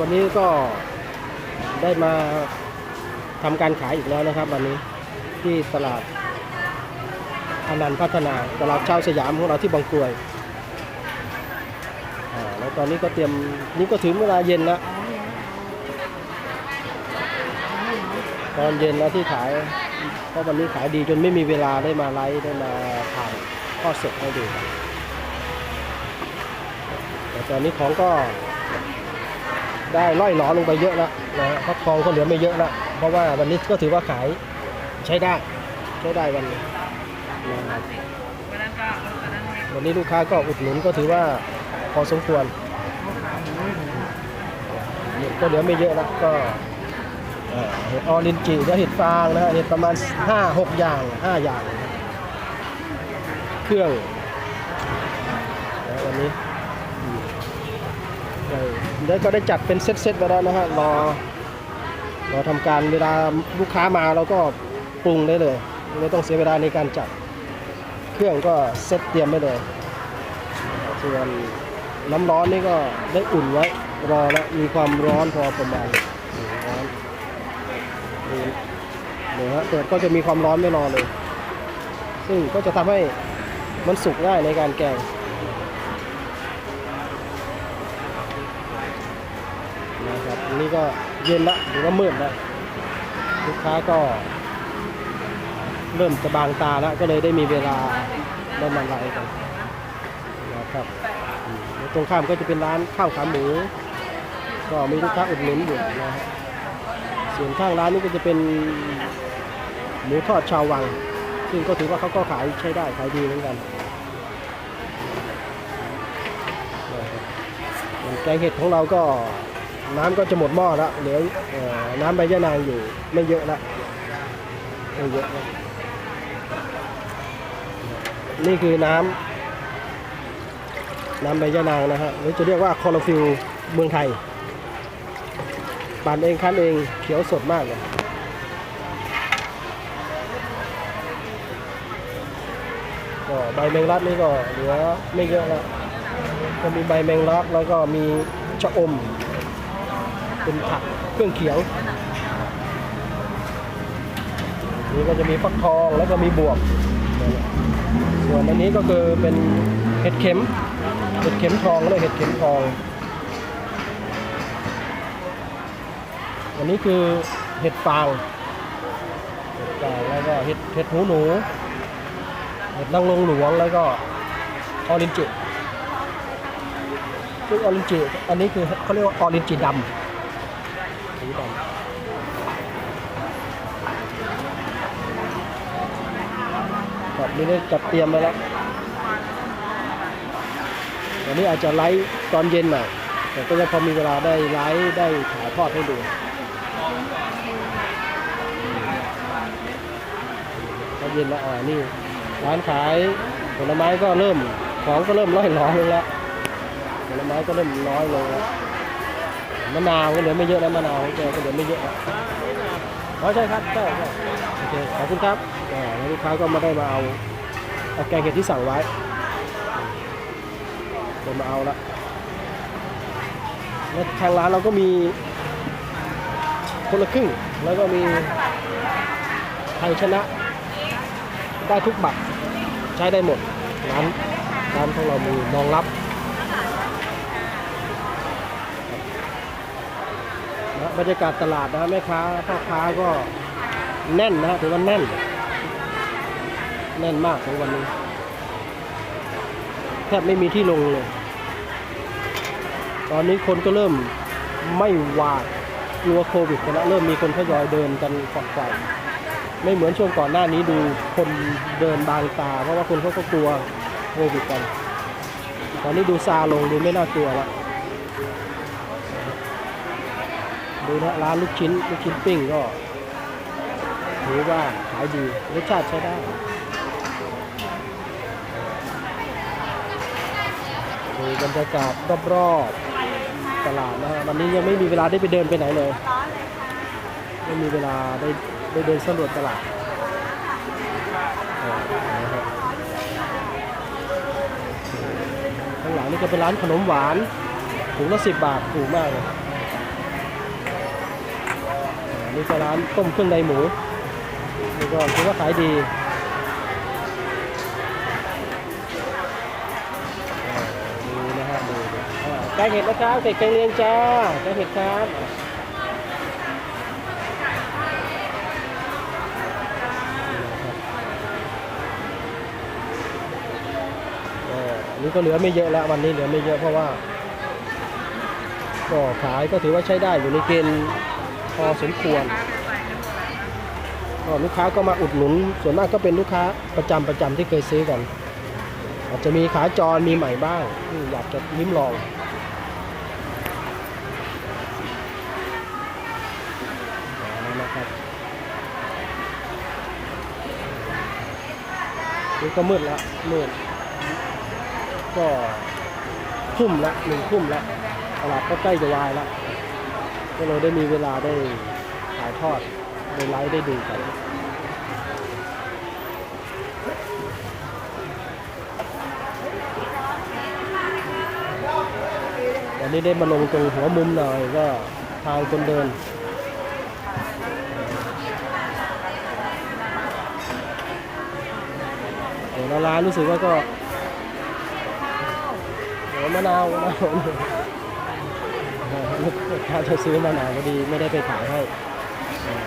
วันนี้ก็ได้มาทำการขายอีกแล้วนะครับ วันนี้ที่ตลาดอนันต์พัฒนาตลาดช้าสยามของเราที่บางกรวยอ่าแล้วตอนนี้ก็เตรียมนี่ก็ถึงเวลาเย็นแล้วตอนเย็นแล้วที่ขายเพราะวันนี้ขายดีจนไม่มีเวลาได้มาไลฟ์ได้มาถ่ายทอดสดให้ดูแต่ตอนนี้ของก็ ได้ล่อยหลอลงไปเยอะแล้วนะฮะเพราะทองก็เหลือไม่เยอะแล้วเพราะว่าวันนี้ก็ถือว่าขายใช้ได้ ใช้ได้วันนี้นะครับวันนี้ลูกค้าก็อุดหนุนก็ถือว่าพอสมควรก็เหลือไม่เยอะแล้วก็เอ่อเห็ดออรินจิและเห็ดฟางนะฮะเห็ดประมาณ 5 6 อย่าง 5 อย่างนะครับเครื่องนะวันนี้ได้ แล้วก็ได้จัดเป็นเซตๆไปแล้วนะฮะรอรอทำการเวลาลูกค้ามาเราก็ปรุงได้เลยไม่ต้องเสียเวลาในการจัด เครื่องก็เซตเตรียมไว้เลยส่วนน้ำร้อนนี่ก็ได้อุ่นไว้รอแล้วมีความร้อนพอประมาณร้อนเนี่ยฮะแต่ก็จะมีความร้อนไม่รอเลย ซึ่งก็จะทำให้มันสุกง่ายในการแกง นะค รับอันนี้ก็เย็นละหรือว่ามืดล้วลูกค้าก็เริ่มจะบางตาแล้วก็เลยได้มีเวลาได้มาไลกันนะครับตรงข้ามก็จะเป็นร้านข้าวขาหมู ก็มีลูกค้าอุดหนุนอยู่นะฮะส่วนข้างร้านนี้ก็จะเป็นหมูทอดชาววัง ซึ่งก็ถือว่าเขาก็ขายใช้ได้ขายดีเหมือนกันนะครับส่วนแกงเห็ดของเราก็ น้ำก็จะหมดหม้อแล้วเหลืออน้ำใบยะนางอยู่ไม่เยอะละไม่เยอะละนี่คือน้ำน้ำใบยะนางนะฮะหรือจะเรียกว่าคอร์ฟิลเมืองไทยปั่นเองคั้นเองเขียวสดมากเลยก็ใบแมงลักนี่ก็เหลือไม่เยอะแล้วก็มีใบแมงลักแล้วก็มีชะอม เป็นผักเครื่องเคียงนี่ก็จะมีฟักทองแล้วก็มีบวบ ส่วนอันนี้ก็คือเป็นเห็ดเข็ม เห็ดเข็มทองเลยเห็ดเข็มทอง อันนี้คือเห็ดฟาง เห็ดฟางแล้วก็เห็ดเห็ดหูหนู เห็ดนางลงหลวงแล้วก็ออรินจิซึ่งออรินจิอันนี้คือเขาเรียกว่าออรินจิดำ สีดำครับนี่ได้จัดเตรียมไว้แล้ววันนี้อาจจะไลฟ์ตอนเย็นหน่อยแต่ก็ยังพอมีเวลาได้ไลฟ์ได้ถ่ายทอดให้ดูตอนเย็นล้วอ่านี่ร้านขายผลไม้ก็เริ่มของก็เริ่มร้อยร้อยแล้วผลไม้ก็เริ่มน้อยลงแล้ว มะนาวก็เหลือไม่เยอะแล้วมะนาวของแกก็เหลือไม่เยอะอ๋อใช่ครับใช่ใช่โอเคขอบคุณครับอ่าแล้วลูกค้าก็มาได้มาเอาเอาแกงเห็ดที่สั่งไว้เดินมาเอาละแล้วทางร้านเราก็มีคนละครึ่งแล้วก็มีไทยชนะ ได้ทุกบัตรใช้ได้หมดร้านร้านของเรามีรองรับ นะบรรยากาศตลาดนะฮะแม่ค้าพ่อค้าก็แน่นนะฮะถือว่าแน่น แน่นมากของวันนี้แทบไม่มีที่ลงเลย ตอนนี้คนก็เริ่มไม่หวาดกลัวโควิดกันแล้วเริ่มมีคนทยอยเดินกันฝักใฝ่ไม่เหมือนช่วงก่อนหน้านี้ดูคนเดินบางตา เพราะว่าคนเขาก็กลัวโควิดกัน ตอนนี้ดูซาลงดูไม่น่ากลัวแล้ว ดูนะร้านลูกชิ้นลูกชิ้นปิ้งก็ถือว่าขายดีรสชาติใช้ได้ดูบรรยากาศรอบๆตลาดนะฮะวันนี้ยังไม่มีเวลาได้ไปเดินไปไหนเลยไม่มีเวลาได้ได้เดินสำรวจตลาดข้างหลังนี่ก็เป็นร้านขนมหวานถุงละสิบบาทถูกมากเลย นี่ก็ร้านต้มเครื่องในหมูนี่ก็ถือว่าขายดีอ่าดูนะฮะดูดูอ่าแกงเห็ดนะครับเห็ดแกงเลียงจ้าแกงเห็ดครับอ่านนี้ก็เหลือไม่เยอะแล้ววันนี้เหลือไม่เยอะเพราะว่า ก็ขายก็ถือว่าใช้ได้อยู่ในเกณฑ์ พอสมควรก็ลูกค้าก็มาอุดหนุน ส่วนมากก็เป็นลูกค้าประจำประจำที่เคยซื้อกัน อาจจะมีขาจรมีใหม่บ้างอยากจะลิ้มลองนะครับนี่ก็มืดแล้วมืดก็ทุ่มละหนึ่งทุ่มละตลาดก็ใกล้จะวายแล้ว ก็เลยได้มีเวลาได้ถ่ายทอดได้ไลฟ์ได้ดูกันวันนี้ได้มาลงตรงหัวมุมหน่อยก็ทางคนเดินเดี๋ยวร้านรู้สึกว่าก็โอ้มะนาวมะนาว ถ้าจะซื้อมะนานพอดีไม่ได้ไปขายให้